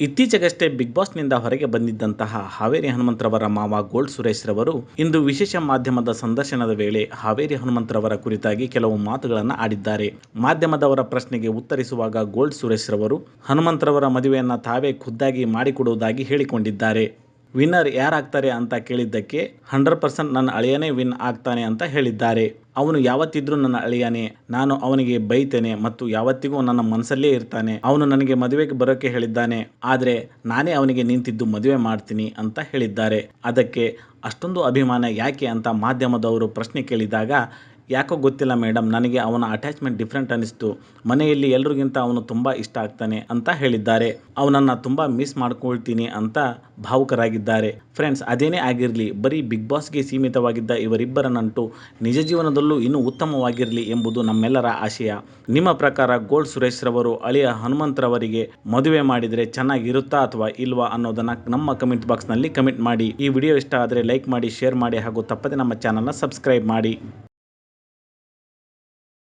ಇತ್ತೀಚೆಗಷ್ಟೇ ಬಿಗ್ ಬಾಸ್ನಿಂದ ಹೊರಗೆ ಬಂದಿದ್ದಂತಹ ಹಾವೇರಿ ಹನುಮಂತರವರ ಮಾವ ಗೋಲ್ಡ್ ಸುರೇಶ್ ರವರು ಇಂದು ವಿಶೇಷ ಮಾಧ್ಯಮದ ಸಂದರ್ಶನದ ವೇಳೆ ಹಾವೇರಿ ಹನುಮಂತರವರ ಕುರಿತಾಗಿ ಕೆಲವು ಮಾತುಗಳನ್ನು ಆಡಿದ್ದಾರೆ. ಮಾಧ್ಯಮದವರ ಪ್ರಶ್ನೆಗೆ ಉತ್ತರಿಸುವಾಗ ಗೋಲ್ಡ್ ಸುರೇಶ್ ರವರು, ಹನುಮಂತರವರ ಮದುವೆಯನ್ನು ತಾವೇ ಖುದ್ದಾಗಿ ಮಾಡಿಕೊಡುವುದಾಗಿ ಹೇಳಿಕೊಂಡಿದ್ದಾರೆ. ವಿನ್ನರ್ ಯಾರಾಗ್ತಾರೆ ಅಂತ ಕೇಳಿದ್ದಕ್ಕೆ ಹಂಡ್ರೆಡ್ ಪರ್ಸೆಂಟ್ ನನ್ನ ಅಳಿಯನೇ ವಿನ್ ಆಗ್ತಾನೆ ಅಂತ ಹೇಳಿದ್ದಾರೆ. ಅವನು ಯಾವತ್ತಿದ್ರೂ ನನ್ನ ಅಳಿಯನೇ, ನಾನು ಅವನಿಗೆ ಬೈತೇನೆ ಮತ್ತು ಯಾವತ್ತಿಗೂ ನನ್ನ ಮನಸ್ಸಲ್ಲೇ ಇರ್ತಾನೆ. ಅವನು ನನಗೆ ಮದುವೆಗೆ ಬರೋಕೆ ಹೇಳಿದ್ದಾನೆ, ಆದರೆ ನಾನೇ ಅವನಿಗೆ ನಿಂತಿದ್ದು ಮದುವೆ ಮಾಡ್ತೀನಿ ಅಂತ ಹೇಳಿದ್ದಾರೆ. ಅದಕ್ಕೆ ಅಷ್ಟೊಂದು ಅಭಿಮಾನ ಯಾಕೆ ಅಂತ ಮಾಧ್ಯಮದವರು ಪ್ರಶ್ನೆ ಕೇಳಿದಾಗ ಯಾಕೋ ಗೊತ್ತಿಲ್ಲ ಮೇಡಮ್, ನನಗೆ ಅವನ ಅಟ್ಯಾಚ್ಮೆಂಟ್ ಡಿಫ್ರೆಂಟ್ ಅನಿಸ್ತು. ಮನೆಯಲ್ಲಿ ಎಲ್ರಿಗಿಂತ ಅವನು ತುಂಬ ಇಷ್ಟ ಆಗ್ತಾನೆ ಅಂತ ಹೇಳಿದ್ದಾರೆ. ಅವನನ್ನು ತುಂಬ ಮಿಸ್ ಮಾಡ್ಕೊಳ್ತೀನಿ ಅಂತ ಭಾವುಕರಾಗಿದ್ದಾರೆ. ಫ್ರೆಂಡ್ಸ್ ಅದೇನೇ ಆಗಿರಲಿ, ಬರೀ ಬಿಗ್ ಬಾಸ್ಗೆ ಸೀಮಿತವಾಗಿದ್ದ ಇವರಿಬ್ಬರ ನಂಟು ನಿಜ ಜೀವನದಲ್ಲೂ ಇನ್ನೂ ಉತ್ತಮವಾಗಿರಲಿ ಎಂಬುದು ನಮ್ಮೆಲ್ಲರ ಆಶಯ. ನಿಮ್ಮ ಪ್ರಕಾರ ಗೋಲ್ಡ್ ಸುರೇಶ್ ರವರು ಅಳಿಯ ಹನುಮಂತರವರಿಗೆ ಮದುವೆ ಮಾಡಿದರೆ ಚೆನ್ನಾಗಿರುತ್ತಾ ಅಥವಾ ಇಲ್ವಾ ಅನ್ನೋದನ್ನು ನಮ್ಮ ಕಮೆಂಟ್ ಬಾಕ್ಸ್ನಲ್ಲಿ ಕಮೆಂಟ್ ಮಾಡಿ. ಈ ವಿಡಿಯೋ ಇಷ್ಟ ಆದರೆ ಲೈಕ್ ಮಾಡಿ ಶೇರ್ ಮಾಡಿ ಹಾಗೂ ತಪ್ಪದೆ ನಮ್ಮ ಚಾನಲ್ನ ಸಬ್ಸ್ಕ್ರೈಬ್ ಮಾಡಿ.